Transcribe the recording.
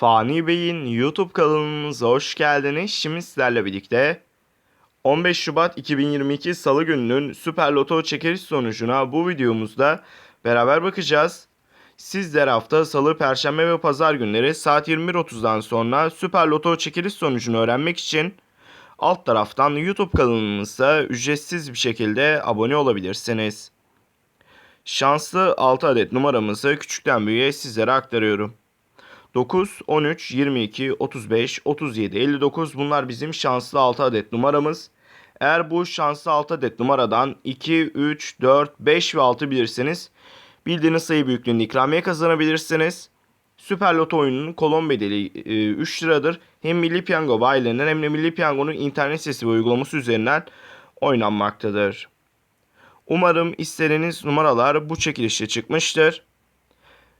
Fani Bey'in YouTube kanalımıza hoş geldiniz. Şimdi sizlerle birlikte 15 Şubat 2022 Salı gününün Süper Loto çekiliş sonucuna bu videomuzda beraber bakacağız. Sizler hafta Salı, Perşembe ve Pazar günleri saat 21.30'dan sonra Süper Loto çekiliş sonucunu öğrenmek için alt taraftan YouTube kanalımıza ücretsiz bir şekilde abone olabilirsiniz. Şanslı 6 adet numaramızı küçükten büyüğe sizlere aktarıyorum. 9, 13, 22, 35, 37, 59 bunlar bizim şanslı 6 adet numaramız. Eğer bu şanslı 6 adet numaradan 2, 3, 4, 5 ve 6 bilirseniz bildiğiniz sayı büyüklüğünde ikramiye kazanabilirsiniz. Süper Loto oyununun kolon bedeli e, 3 liradır. Hem Milli Piyango bayilerinden hem de Milli Piyango'nun internet sitesi ve uygulaması üzerinden oynanmaktadır. Umarım istediğiniz numaralar bu çekilişte çıkmıştır.